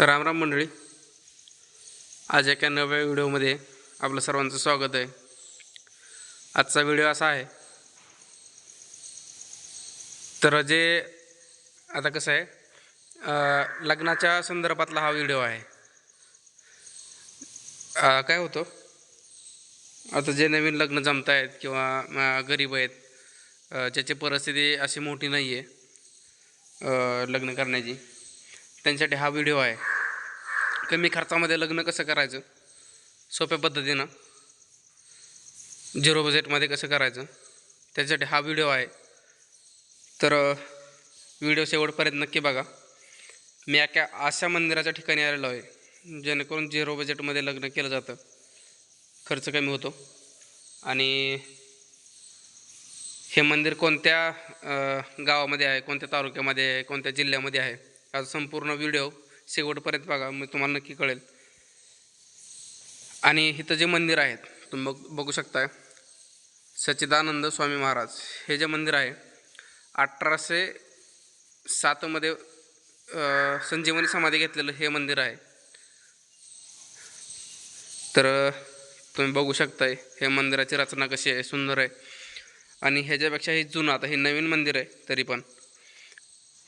राम राम मंडळी. आज एका नव्या व्हिडिओमध्ये आपलं सर्वांचं स्वागत आहे. आजचा व्हिडिओ असा आहे. तर जे आता कसं आहे लग्नाच्या संदर्भातला हा व्हिडिओ आहे. काय होतं? आता जे नवीन लग्न जमत आहेत किंवा गरीब आहेत ज्याची परिस्थिती अशी मोठी नाही आहे लग्न करण्याची. त्यांच्यासाठी हा व्हिडिओ आहे. कमी खर्चामध्ये लग्न कसं करायचं? सोप्या पद्धतीनं. झिरो बजेटमध्ये कसं करायचं? त्याच्यासाठी हा व्हिडिओ आहे. तर व्हिडिओ शेवटपर्यंत नक्की बघा. मी एका अशा मंदिराच्या ठिकाणी आलेलो आहे. जेणेकरून झिरो बजेटमध्ये लग्न केलं जातं. खर्च कमी होतो. आणि हे मंदिर कोणत्या गावामध्ये आहे कोणत्या तालुक्यामध्ये आहे कोणत्या जिल्ह्यामध्ये आहे? हा संपूर्ण व्हिडिओ शेवटपर्यंत बघा मग तुम्हाला नक्की कळेल. आणि इथं जे मंदिर आहेत तुम्ही बघ बघू शकताय. सच्चिदानंद स्वामी महाराज हे जे मंदिर आहे अठराशे सातमध्ये संजीवनी समाधी घेतलेलं हे मंदिर आहे. तर तुम्ही बघू शकताय हे मंदिराची रचना कशी आहे सुंदर आहे. आणि ह्याच्यापेक्षा हे जुनं आता हे नवीन मंदिर आहे तरी पण.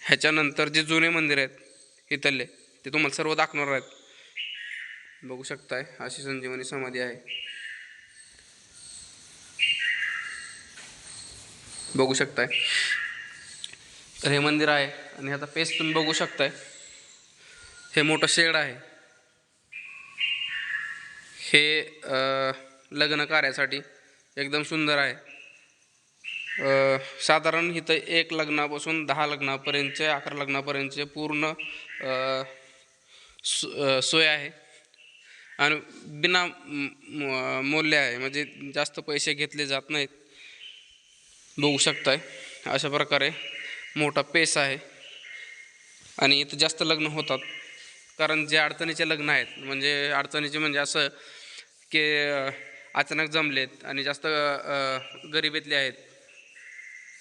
ह्याच्यानंतर जे जुने मंदिर आहेत इथले ते तुम्हाला सर्व दाखवणार आहेत. बघू शकताय अशी संजीवनी समाधी आहे. बघू शकताय. तर हे मंदिर आहे आणि आता पेस तुम्ही बघू शकताय. हे मोठं शेड आहे. हे लग्न कार्यासाठी एकदम सुंदर आहे. साधारण इथं एक लग्नापासून दहा लग्नापर्यंतचे अकरा लग्नापर्यंतचे पूर्ण सो- सोय आहे. आणि बिना म- मूल्य आहे. म्हणजे जास्त पैसे घेतले जात नाहीत. बघू शकताय. अशा प्रकारे मोठा पेस आहे. आणि इथं जास्त लग्न होतात. कारण जे अडचणीचे लग्न आहेत म्हणजे अडचणीचे म्हणजे असं की अचानक जमलेत आणि जास्त गरिबीतले आहेत.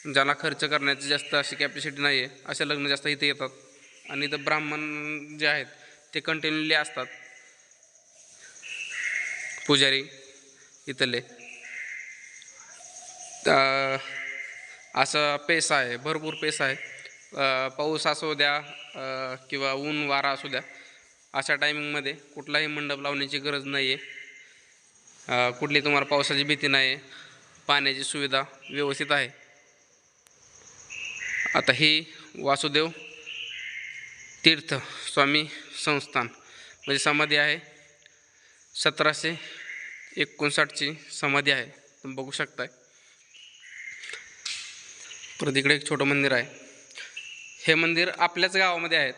ज्याला खर्च करण्याची जास्त अशी कॅपॅसिटी नाही आहे अशा लग्न जास्त इथे येतात. आणि इथं ब्राह्मण जे आहेत ते कंटिन्यूली असतात. पुजारी इथले. असं पेसा पेस आहे भरपूर पेस आहे. पाऊस असू द्या किंवा ऊन वारा असू द्या अशा टायमिंगमध्ये कुठलाही मंडप लावण्याची गरज नाही आहे कुठली तुम्हाला पावसाची भीती नाही आहे पाण्याची सुविधा व्यवस्थित आहे. आता ही वासुदेव तीर्थ स्वामी संस्थान म्हणजे समाधी आहे. सतराशे एकोणसाठची समाधी आहे. तुम्ही बघू शकताय. परत इकडे एक छोटं मंदिर आहे. हे मंदिर आपल्याच गावामध्ये आहेत.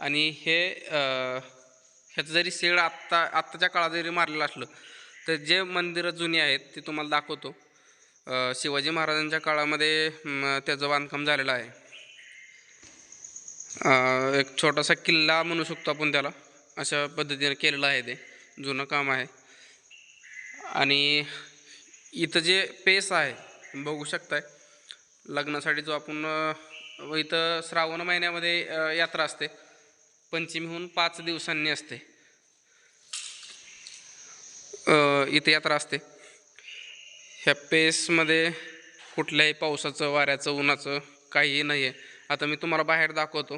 आणि हे ह्याचं जरी शेळ आत्ता आत्ताच्या काळात जरी मारलेलं असलं तर जे मंदिरं जुनी आहेत ते तुम्हाला दाखवतो. शिवाजी महाराजांच्या काळामध्ये त्याचं बांधकाम झालेलं आहे. एक छोटासा किल्ला म्हणू शकतो आपण त्याला. अशा पद्धतीने केलेलं आहे ते. जुनं काम आहे. आणि इथं जे पेस आहे बघू शकताय. लग्नासाठी जो आपण इथं श्रावण महिन्यामध्ये यात्रा असते. पंचमीहून पाच दिवसांनी असते. इथे यात्रा असते. ह्या पेसमध्ये कुठल्याही पावसाचं वाऱ्याचं उन्हाचं काहीही नाही आहे आता मी तुम्हाला बाहेर दाखवतो.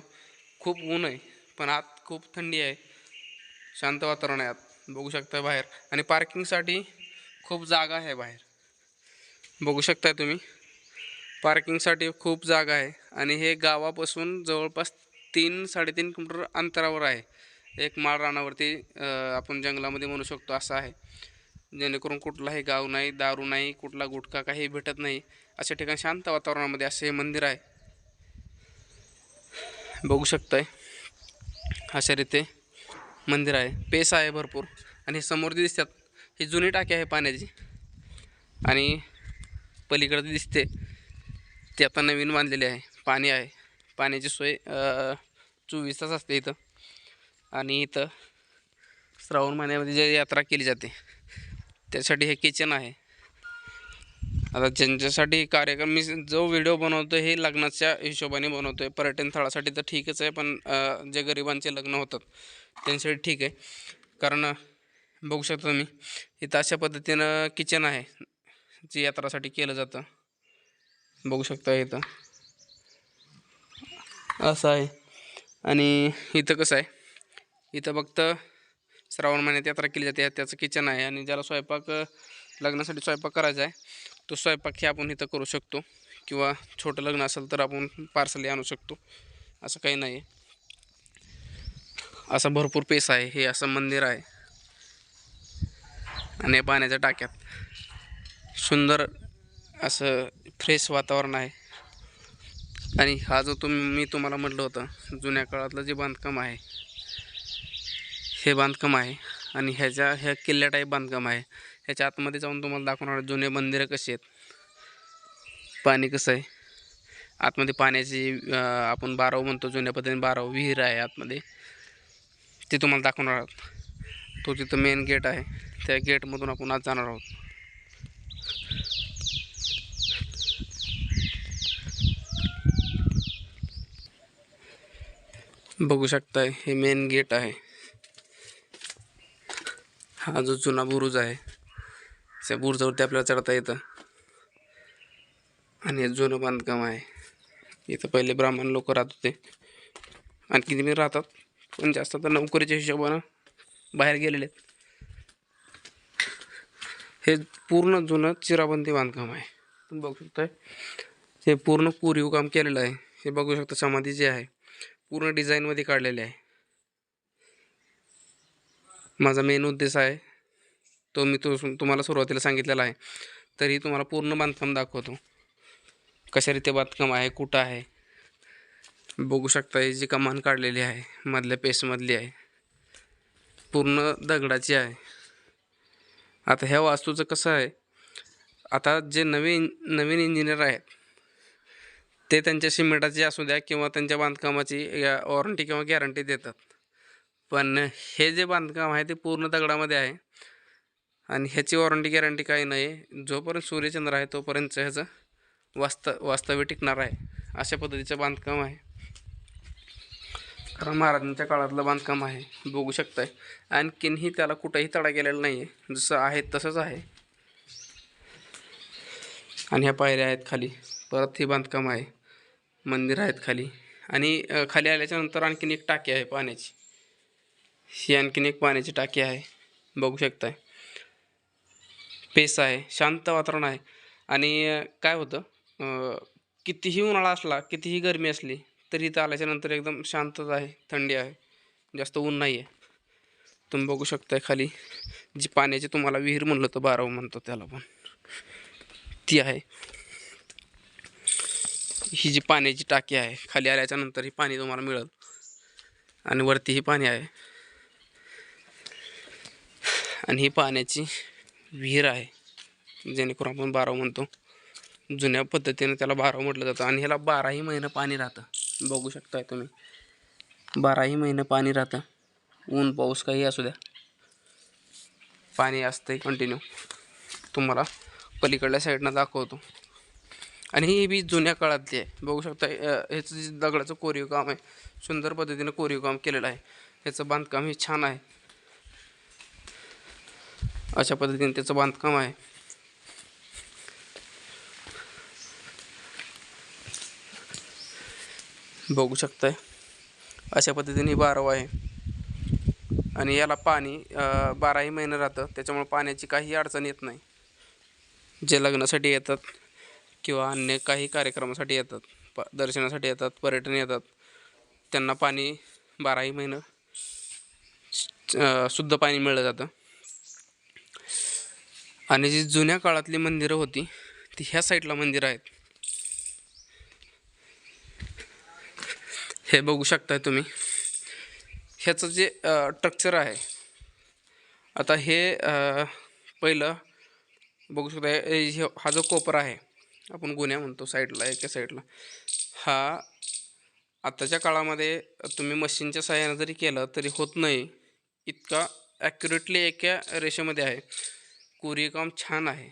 खूप ऊन आहे पण आत खूप थंडी आहे. शांत वातावरण आहे आत. बघू शकता बाहेर. आणि पार्किंगसाठी खूप जागा आहे बाहेर. बघू शकताय तुम्ही. पार्किंगसाठी खूप जागा आहे. आणि हे गावापासून जवळपास तीन साडेतीन किलोमीटर अंतरावर आहे. एक माळ रानावरती आपण जंगलामध्ये म्हणू शकतो असं आहे. जेणेकरून कुठलाही गाव नाही दारू नाही कुठला गुटखा काही भेटत नाही अशा ठिकाणी शांत वातावरणामध्ये असे हे मंदिर आहे. बघू शकताय अशा रीते मंदिर आहे. पेस आहे भरपूर आणि समोर जे दिसतात. ही जुनी टाकी आहे पाण्याची आणि पलीकडे दिसते. ती आता नवीन बांधलेली आहे. पाणी आहे. पाण्याची सोय चोवीस तास असते इथं आणि इथं श्रावण महिन्यामध्ये जे यात्रा केली जाते. त्यासाठी हे किचन आहे. आता ज्यांच्यासाठी कार्यक्रम मी जो व्हिडिओ बनवतो हे लग्नाच्या हिशोबाने बनवतो आहे पर्यटन स्थळासाठी तर ठीकच आहे पण जे गरिबांचे लग्न होतात त्यांच्यासाठी ठीक आहे. कारण बघू शकता तुम्ही इथं अशा पद्धतीनं किचन आहे जे यात्रासाठी केलं जातं. बघू शकता इथं. असं आहे. आणि इथं कसं आहे इथं फक्त श्रावण महिन्यात यात्रा केली जाते. त्याचं किचन आहे आणि ज्याला स्वयंपाक लग्नासाठी स्वयंपाक करायचा आहे तो स्वयंपाक हे आपण इथं करू शकतो. किंवा छोटं लग्न असेल तर आपण पार्सलही आणू शकतो. असं काही नाही असं असा भरपूर पेस आहे. हे असं मंदिर आहे. आणि पाण्याच्या टाक्यात सुंदर असं फ्रेश वातावरण आहे. आणि हा जो तुम मी तुम्हाला म्हटलं होतं जुन्या काळातलं जे बांधकाम आहे हे बांधकाम आहे आणि ह्याच्या ह्या किल्ल्या टाईप बांधकाम आहे. ह्याच्या आतमध्ये जाऊन तुम्हाला दाखवणार जुने मंदिरं कशी आहेत. पाणी कसं आहे. आतमध्ये पाण्याची आपण बाराव म्हणतो जुन्या पद्धतीने बाराव विहीर आहे आतमध्ये. ते तुम्हाला दाखवणार आहोत. तो तिथं मेन गेट आहे. त्या गेटमधून आपण आज जाणार आहोत. बघू शकताय हे मेन गेट आहे. हा जो जुना बुरुज आहे त्या बुरुजावरती आपल्याला चढता येतं. आणि हे जुनं बांधकाम आहे. इथं पहिले ब्राह्मण लोक राहत होते. आणखी तुम्ही राहतात पण जास्त तर नोकरीच्या हिशोबानं बाहेर गेलेले आहेत. हे पूर्ण जुनं चिराबंदी बांधकाम आहे. तुम्ही बघू शकताय हे पूर्ण कोरीव काम केलेलं आहे. हे बघू शकता समाधी जे आहे पूर्ण डिझाईनमध्ये काढलेले आहे. माझा मेन उद्देश आहे. तो मी तो तुम्हाला सुरुवातीला सांगितलेला आहे. तरी तुम्हाला पूर्ण बांधकाम दाखवतो. कशा रीते बांधकाम आहे कुठं आहे? बघू शकता ही जी कमान काढलेली आहे मधल्या पेसमधली आहे. पूर्ण दगडाची आहे. आता ह्या वास्तूचं कसं आहे? आता जे नवीन नवीन इंजिनियर आहेत ते त्यांच्या सिमेंटाची असू द्या किंवा त्यांच्या बांधकामाची वॉरंटी किंवा गॅरंटी देतात. पण हे जे बांधकाम आहे ते पूर्ण दगडामध्ये आहे. आणि ह्याची वॉरंटी गॅरंटी काही नाही. जोपर्यंत सूर्यचंद्र आहे तोपर्यंत ह्याचं वास्तव वास्तव्य टिकणार आहे. अशा पद्धतीचं बांधकाम आहे. कारण महाराजांच्या काळातलं बांधकाम आहे. बघू शकताय. आणखीनही त्याला कुठंही तडा गेलेला नाही आहे जसं आहे तसंच आहे. आणि ह्या पायऱ्या आहेत खाली. परत हे बांधकाम आहे. मंदिर आहेत खाली. आणि खाली आल्याच्यानंतर आणखीन एक टाकी आहे पाण्याची. ही आणखीन एक पाण्याची टाकी आहे. बघू शकताय. पेस आहे. शांत वातावरण आहे. आणि काय होतं कितीही उन्हाळा असला कितीही गरमी असली तरी इथं आल्याच्यानंतर एकदम शांतता आहे थंडी आहे. जास्त ऊन नाही आहे तुम्ही बघू शकताय खाली जी पाण्याची तुम्हाला विहीर म्हणलं तर बाराव म्हणतो त्याला पण. ती आहे. ही जी पाण्याची टाकी आहे खाली आल्याच्यानंतर ही पाणी तुम्हाला मिळेल. आणि वरती ही पाणी आहे. आणि ही पाण्याची विहीर आहे. जेणेकरून आपण बाराव म्हणतो. जुन्या पद्धतीने त्याला बाराव म्हटलं जातं. आणि ह्याला बाराही महिनं पाणी राहतं. बघू शकताय तुम्ही. बाराही महिनं पाणी राहतं. ऊन पाऊस काही असू द्या. पाणी असतंय कंटिन्यू तुम्हाला पलीकडल्या साईडनं दाखवतो. आणि ही बी जुन्या काळातली आहे. बघू शकता ह्याचं जे दगडाचं कोरीव काम आहे. सुंदर पद्धतीनं कोरीव काम केलेलं आहे. ह्याचं बांधकाम हे छान आहे. अशा पद्धतीने त्याचं बांधकाम आहे. बघू शकताय. अशा पद्धतीने बारव आहे. आणि याला पाणी बाराही महिने राहतं. त्याच्यामुळे पाण्याची काही अडचण येत नाही. जे लग्नासाठी येतात किंवा अन्य काही कार्यक्रमासाठी येतात प दर्शनासाठी येतात पर्यटन येतात त्यांना पाणी बाराही महिनं शुद्ध पाणी मिळलं जातं. आणि जी जुन्या काळातली मंदिरं होती ती ह्या साईडला मंदिरं आहेत. हे बघू शकताय तुम्ही. ह्याचं जे स्ट्रक्चर आहे आता हे पहिलं बघू शकता हे- हा जो कोपर आहे आपण गुन्ह्या म्हणतो साईडला एका साईडला. हा आताच्या काळामध्ये तुम्ही मशीनच्या सहाय्यानं जरी केलं तरी होत नाही. इतका ॲक्युरेटली एका रेषेमध्ये आहे. कोरीव काम छान आहे.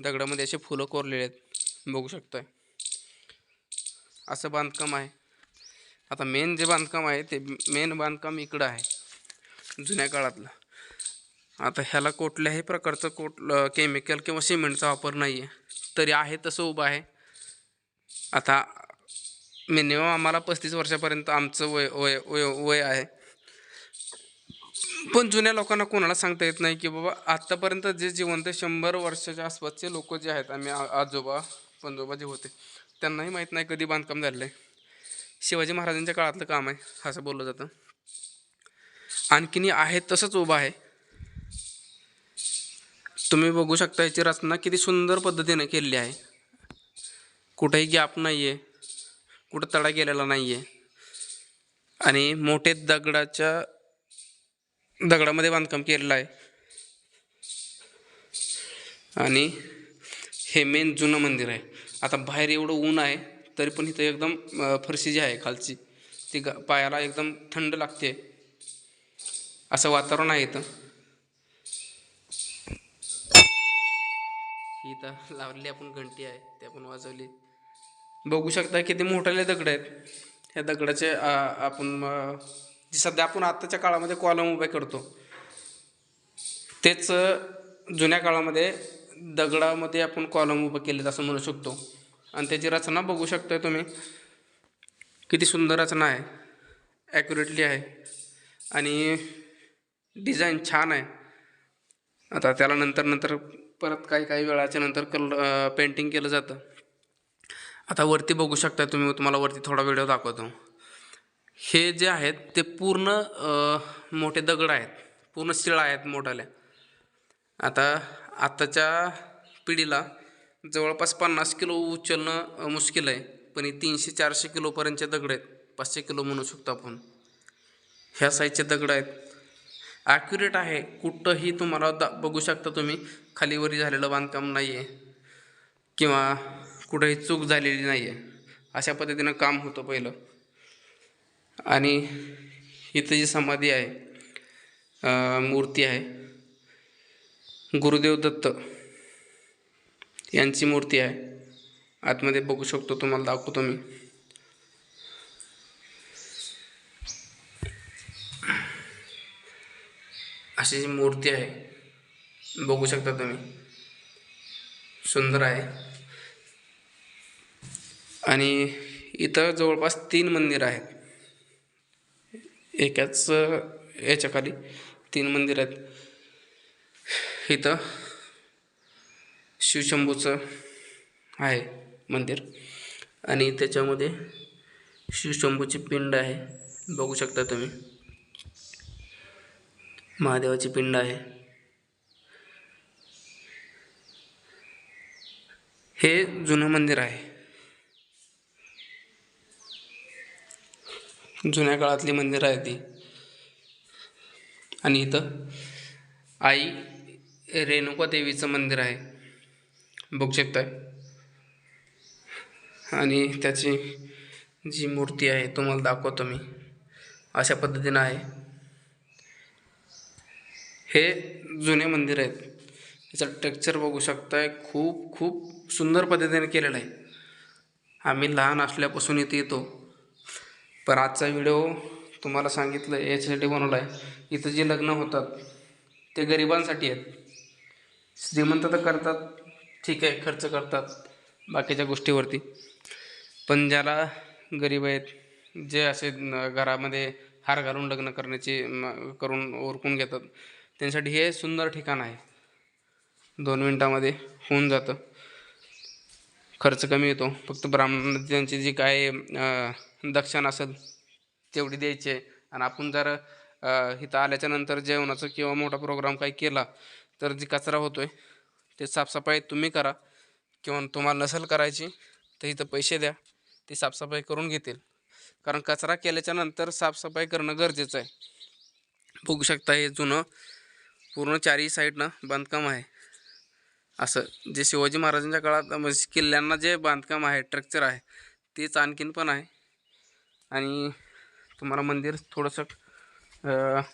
दगडामध्ये असे फुलं कोरलेले आहेत. बघू शकताय. असं बांधकाम आहे. आता मेन जे बांधकाम आहे ते मेन बांधकाम इकडं आहे. जुन्या काळातलं. आता ह्याला कुठल्याही प्रकारचं कोट केमिकल किंवा सिमेंटचा वापर नाही आहे तरी आहे तसं उभं आहे. आता मिनिमम आम्हाला पस्तीस वर्षापर्यंत आमचं वय वय वय वय आहे. पण जुन्या लोकांना कोणाला सांगता येत नाही की बाबा आत्तापर्यंत जे जिवंत शंभर वर्षाच्या आसपासचे लोक जे आहेत आम्ही आ- आजोबा पंजोबा जे होते त्यांनाही माहीत नाही कधी बांधकाम झालेलं आहे. शिवाजी महाराजांच्या काळातलं काम आहे असं बोललं जातं. आणखीनही आहे तसंच उभं आहे. तुम्ही बघू शकता याची रचना किती सुंदर पद्धतीने केलेली आहे. कुठेही गॅप नाही आहे कुठं तडा गेलेला नाही आहे आणि मोठे दगडाच्या दगडामध्ये बांधकाम केलेलं आहे. आणि हे मेन जुनं मंदिर आहे. आता बाहेर एवढं ऊन आहे तरी पण इथं एकदम फरशी जी आहे खालची ती ग पायाला एकदम थंड लागते. असं वातावरण आहे इथं. इथं लावलेली आपण घंटी आहे ते आपण वाजवली. बघू शकता किती मोठाले दगड आहेत. ह्या दगडाचे आपण जी सध्या आपण आत्ताच्या काळामध्ये कॉलम उभे करतो तेच जुन्या काळामध्ये दगडामध्ये आपण कॉलम उभं केले असं म्हणू शकतो. आणि त्याची रचना बघू शकताय तुम्ही. किती सुंदर रचना आहे. ॲक्युरेटली आहे. आणि डिझाईन छान आहे. आता त्याला नंतर नंतर परत काही काही वेळाच्या नंतर कल पेंटिंग केलं जातं. आता वरती बघू शकता तुम्ही. तुम्हाला वरती थोडा व्हिडिओ दाखवतो. हे जे आहेत ते पूर्ण मोठे दगड आहेत. पूर्ण शिळा आहेत मोठाल्या. आता आत्ताच्या पिढीला जवळपास पन्नास किलो उचलणं मुश्किल आहे. पण हे तीनशे चारशे किलोपर्यंतचे दगड आहेत. पाचशे किलो म्हणू शकतो आपण. ह्या साईजचे दगड आहेत. ॲक्युरेट आहे. कुठंही तुम्हाला दा बघू शकता तुम्ही. खालीवरी झालेलं बांधकाम नाही आहे किंवा कुठंही चूक झालेली नाही आहे अशा पद्धतीनं काम होतं पहिलं. आणि इथं जी समाधी आहे मूर्ती आहे गुरुदेव दत्त यांची मूर्ती आहे. आतमध्ये बघू शकतो तुम्हाला दाखवतो मी. अशी जी मूर्ती आहे बघू शकता तुम्ही. सुंदर आहे. आणि इथं जवळपास तीन मंदिर आहेत. एकाच याच्याखाली तीन मंदिर आहेत. इथं शिवशंभूचं आहे मंदिर आणि त्याच्यामध्ये शिवशंभूची पिंड आहे. बघू शकता तुम्ही. महादेवाची पिंड आहे. हे जुनं मंदिर आहे. जुन्या काळातली मंदिरं आहे ती. आणि इथं आई रेणुका देवीचं मंदिर आहे. बघू शकताय. आणि त्याची जी मूर्ती आहे तुम्हाला दाखवतो मी. अशा पद्धतीनं आहे. हे जुने मंदिर आहेत. त्याचं टेक्चर बघू शकताय. खूप खूप सुंदर पद्धतीने केलेलं आहे. आम्ही लहान असल्यापासून इथे येतो. पण आजचा व्हिडिओ तुम्हाला सांगितलं याच्यासाठी बनवला आहे इथं जे लग्न होतात ते गरिबांसाठी आहेत. श्रीमंत तर करतात ठीक आहे खर्च करतात बाकीच्या गोष्टीवरती. पण ज्याला गरीब आहेत जे असे घरामध्ये हार घालून लग्न करण्याची करून ओरकून घेतात त्यांसाठी हे सुंदर ठिकाण आहे. दोन मिनटामध्ये होऊन जातं. खर्च कमी येतो. फक्त ब्राह्मण त्यांची जी काय दक्षिण असेल तेवढी द्यायची आहे. आणि आपण जर इथं आल्याच्यानंतर जेवणाचं किंवा मोठा प्रोग्राम काही केला तर जी कचरा होतो आहे ते साफसफाई तुम्ही करा. किंवा तुम्हाला नसेल करायची तर इथं पैसे द्या. ती साफसफाई करून घेतील. कारण कचरा केल्याच्यानंतर साफसफाई करणं गरजेचं आहे. बघू शकता हे जुनं पूर्ण चारही साईडनं बांधकाम आहे. असं जे शिवाजी महाराजांच्या काळात म्हणजे किल्ल्यांना जे बांधकाम आहे स्ट्रक्चर आहे तेच आणखीन पण आहे. आणि तुम्हाला मंदिर थोडंसं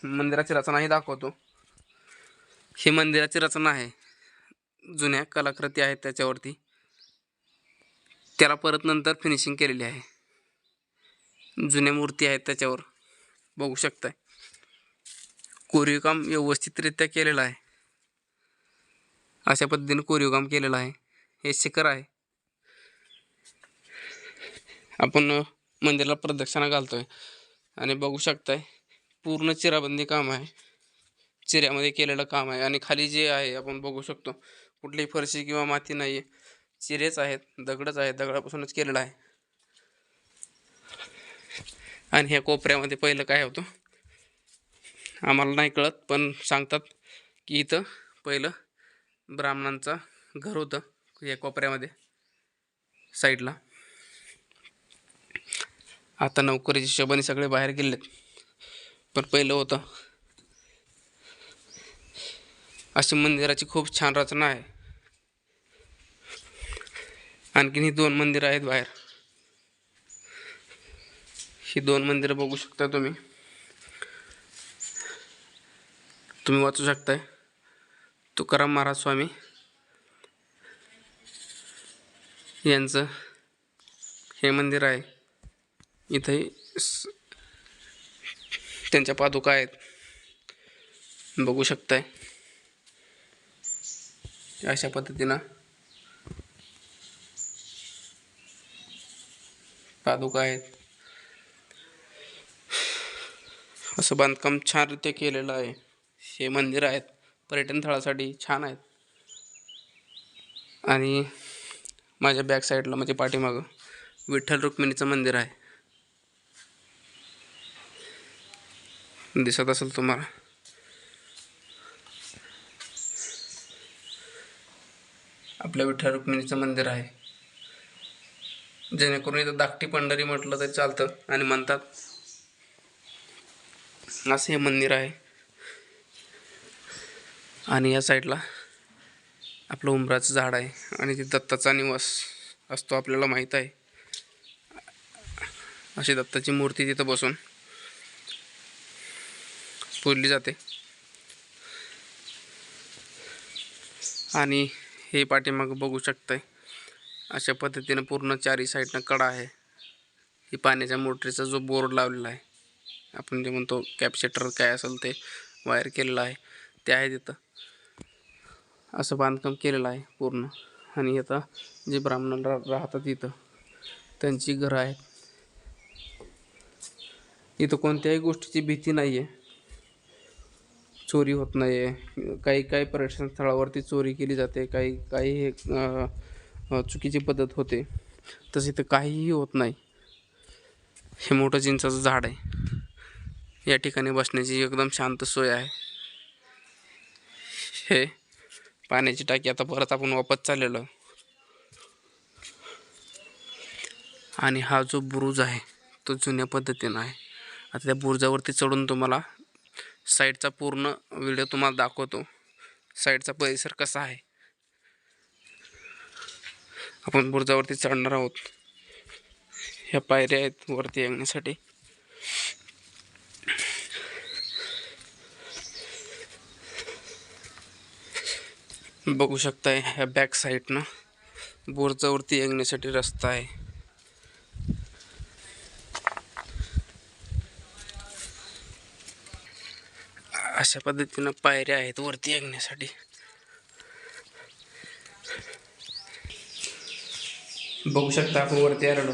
मंदिराची रचनाही दाखवतो. ही मंदिराची रचना आहे. जुन्या कलाकृती आहेत त्याच्यावरती. त्याला परत नंतर फिनिशिंग केलेली आहे. जुन्या मूर्ती आहेत त्याच्यावर. बघू शकताय. कोरीव काम व्यवस्थितरित्या केलेलं आहे. अशा पद्धतीने कोरीवकाम केलेलं आहे. हे शिखर आहे. आपण मंदिराला प्रदक्षिणा घालतोय. आणि बघू शकताय पूर्ण चिराबंदी काम आहे. चिऱ्यामध्ये केलेलं काम आहे. आणि खाली जे आहे आपण बघू शकतो कुठलीही फरशी किंवा माती नाही आहे चिरेच आहेत दगडच आहेत दगडापासूनच केलेलं आहे. आणि ह्या कोपऱ्यामध्ये पहिलं काय होतं? आम्हाला नाही कळत पण सांगतात की इथं पहिलं ब्राह्मणांचं घर होतं या कोपऱ्यामध्ये साईडला. आता नोकरीच्या हिशोबाने सगळे बाहेर गेलेत. पण पहिलं होतं. अशी मंदिराची खूप छान रचना आहे. आणखीन ही दोन मंदिरं आहेत बाहेर. ही दोन मंदिरं बघू शकता तुम्ही. तुम्ही वाचू शकताय. तुकाराम महाराज स्वामी यांचं हे मंदिर आहे. इथे स- त्यांच्या पादुका आहेत. बघू शकताय. अशा पद्धतीनं पादुका आहेत. असं बांधकाम छानरित्या केलेलं आहे. हे मंदिर आहेत. पर्यटन स्थळासाठी छान आहेत. आणि माझ्या बॅक साईडला म्हणजे पाठीमागं विठ्ठल रुक्मिणीचं मंदिर आहे. दिसत असेल तुम्हाला. आपल्या विठ्ठल रुक्मिणीचं मंदिर आहे. जेणेकरून इथं धाकटी पंढरी म्हटलं तरी चालतं आणि म्हणतात असं हे मंदिर आहे. आणि या साईडला आपलं उंबराचं झाड आहे आणि ते दत्ताचा निवास असतो आपल्याला माहीत आहे. अशी दत्ताची मूर्ती तिथं बसून पूजली जाते. आणि हे पाठीमागं बघू शकताय अशा पद्धतीनं पूर्ण चारी साईडनं कडा आहे. ही पाण्याच्या मोटरीचा जो बोर्ड लावलेला आहे आपण जे म्हणतो कॅपसेटर काय असेल ते वायर केलेलं आहे ते आहे तिथं. असं बांधकाम केलेलं आहे पूर्ण. आणि आता जे ब्राह्मण रा राहतात इथं त्यांची घरं आहेत. इथं कोणत्याही गोष्टीची भीती नाही आहे चोरी होत नाही आहे काही काही पर्यटन स्थळावरती चोरी केली जाते. काही काही हे चुकीची पद्धत होते. तसे तर काहीही होत नाही. हे मोठं चिंचाचं झाड आहे. या ठिकाणी बसण्याची एकदम शांत सोय आहे. हे पाण्याची टाकी आता परत आपण वापस चाललेलो आणि हा जो बुरुज आहे तो जुन्या पद्धतीनं आहे. आता त्या बुरुजावरती चढून तुम्हाला साईडचा पूर्ण व्हिडिओ तुम्हाला दाखवतो. साईडचा परिसर कसा आहे. आपण बुर्जावरती चढणार आहोत. ह्या पायऱ्या आहेत वरती येण्यासाठी. बघू शकताय ह्या बॅक साईडनं बुरुजावरती येण्यासाठी रस्ता आहे. अशा पद्धतीनं पायऱ्या आहेत वरती ऐकण्यासाठी बघू शकता आपण वरती आलेलो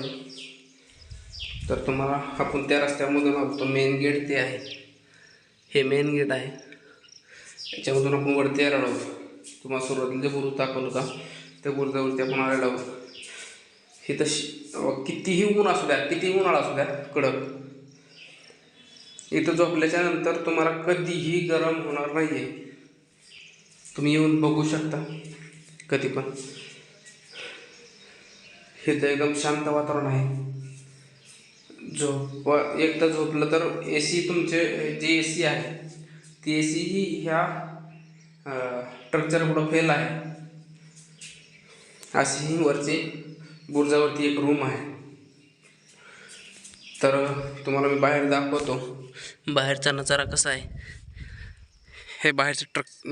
तर तुम्हाला आपण त्या रस्त्यामधून बघतो मेन गेट ते आहे. हे मेन गेट आहे. त्याच्यामधून आपण वरती आलेलो आहोत तुम्हाला सुरुवातीला गुरु बुरुज दाखवलं होता त्या गुरुजावरती आपण आलेलो आहोत हे तशी कितीही ऊन असू द्या कितीही उन्हाळा असू द्या कडक. इथं झोपल्याच्या नंतर तुम्हाला कधीही गरम होणार नाही आहे तुम्ही येऊन बघू शकता. कधी पण. हे तर एकदम शांत वातावरण आहे. झोप एकदा झोपलं तर ए सी तुमचे जी ए सी आहे ती ए सी ही ह्या स्ट्रक्चर पुढं फेल आहे. अशी ही वरची बुर्जावरती एक रूम आहे. तर तुम्हाला मी बाहेर दाखवतो. बाहेरचा नजारा कसा आहे? हे बाहेरचं ट्रक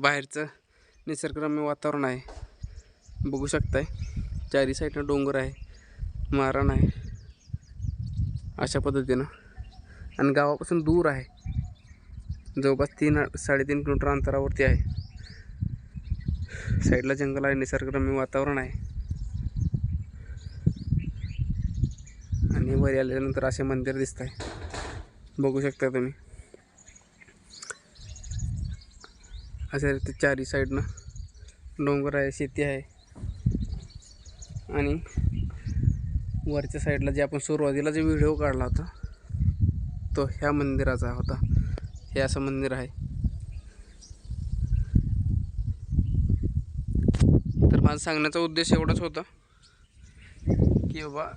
बाहेरचं निसर्गरम्य वातावरण आहे. बघू शकताय. चारी साईडनं डोंगर आहे. मारण आहे. अशा पद्धतीनं. आणि गावापासून दूर आहे. जवळपास तीन साडेतीन किलोमीटर अंतरावरती आहे. साईडला जंगल आहे. निसर्गरम्य वातावरण आहे. आणि वर आल्यानंतर असे मंदिर दिसत आहे बघू शकता तुम्ही. अशा रीती चारी साईडनं डोंगर आहे शेती आहे. आणि वरच्या साईडला जे आपण सुरुवातीला जे व्हिडिओ काढला होता तो ह्या मंदिराचा होता. हे असं मंदिर आहे. तर माझा सांगण्याचा उद्देश एवढाच होता की बाबा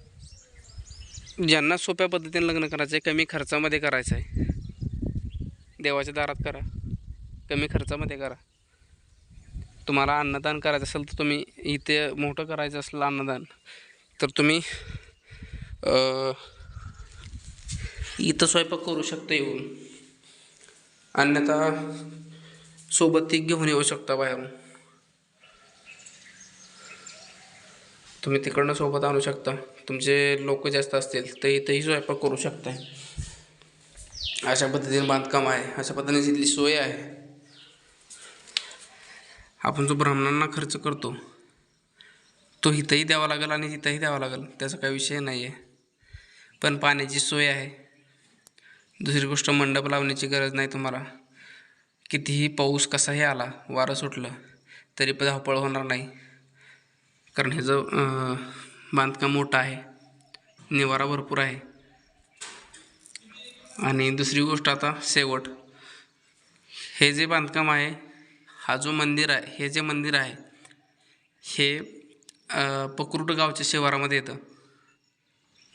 ज्यांना सोप्या पद्धतीने लग्न करायचं आहे कमी खर्चामध्ये करायचं आहे देवाच्या दारात करा. कमी खर्चामध्ये करा. तुम्हाला अन्नदान करायचं असेल तर तुम्ही इथे मोठं करायचं असलं अन्नदान तर तुम्ही इथं स्वयंपाक करू शकता येऊन. अन्यथा सोबत ती घेऊन येऊ शकता बाहेरून. तुम्ही तिकडनं सोबत आणू शकता. तुमचे लोक जास्त असतील तर इथंही स्वयंपाक करू शकताय. अशा पद्धतीने बांधकाम आहे. अशा पद्धतीने तिथली सोय आहे. आपण जो ब्राह्मणांना खर्च करतो तो इथंही द्यावा लागेल आणि तिथंही द्यावा लागेल. त्याचा काही विषय नाही आहे पण पाण्याची सोय आहे. दुसरी गोष्ट मंडप लावण्याची गरज नाही तुम्हाला. कितीही पाऊस कसाही आला वारं सुटलं तरी पण धावपळ होणार नाही. कारण हे जो बांधकाम मोठं आहे. निवारा भरपूर आहे. आणि दुसरी गोष्ट आता शेवट. हे जे बांधकाम आहे हा जो मंदिर आहे हे जे मंदिर आहे हे पकरुट गावच्या शिवारामध्ये येतं.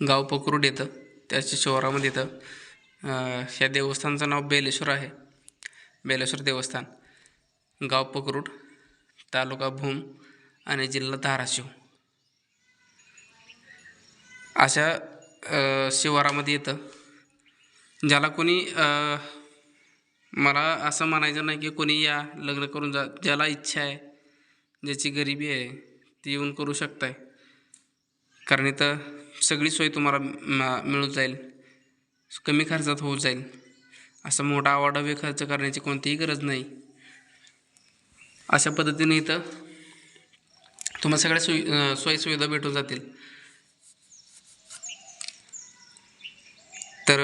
गाव पकरुट येतं त्याच्या शिवारामध्ये येतं. ह्या देवस्थानचं नाव बेलेश्वर आहे. बेलेश्वर देवस्थान. गाव पकरूड तालुका भूम आणि जिल्हा धाराशिव. अशा शिवारामध्ये येतं. ज्याला कोणी मला असं म्हणायचं नाही की कोणी या लग्न करून जा ज्याला इच्छा आहे ज्याची गरिबी आहे ती येऊन करू शकताय. कारण इथं सगळी सोय तुम्हाला मिळून जाईल. कमी खर्चात होऊ जाईल. असं मोठा आवाडावे खर्च करण्याची कोणतीही गरज नाही. अशा पद्धतीने इथं तुम्हाला सगळ्या सोयी सोयीसुविधा भेटून जातील. तर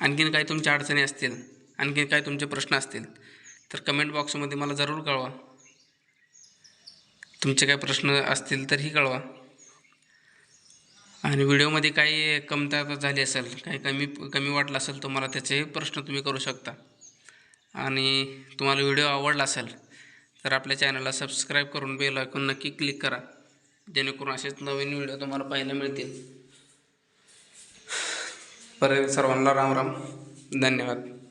आणखीन काही तुमच्या अडचणी असतील आणखीन काही तुमचे प्रश्न असतील तर कमेंट बॉक्समध्ये मला जरूर कळवा. तुमचे काही प्रश्न असतील तरही कळवा. आणि व्हिडिओमध्ये काही कमतरता झाली असेल काही कमी कमी वाटलं असेल तर मला त्याचेही प्रश्न तुम्ही करू शकता. आणि तुम्हाला व्हिडिओ आवडला असेल तर आपल्या चॅनलला सबस्क्राईब करून बेल ऐकून नक्की क्लिक करा. जेणेकरून असेच नवीन व्हिडिओ तुम्हाला पाहायला मिळतील. परत सर्वांना राम राम. धन्यवाद.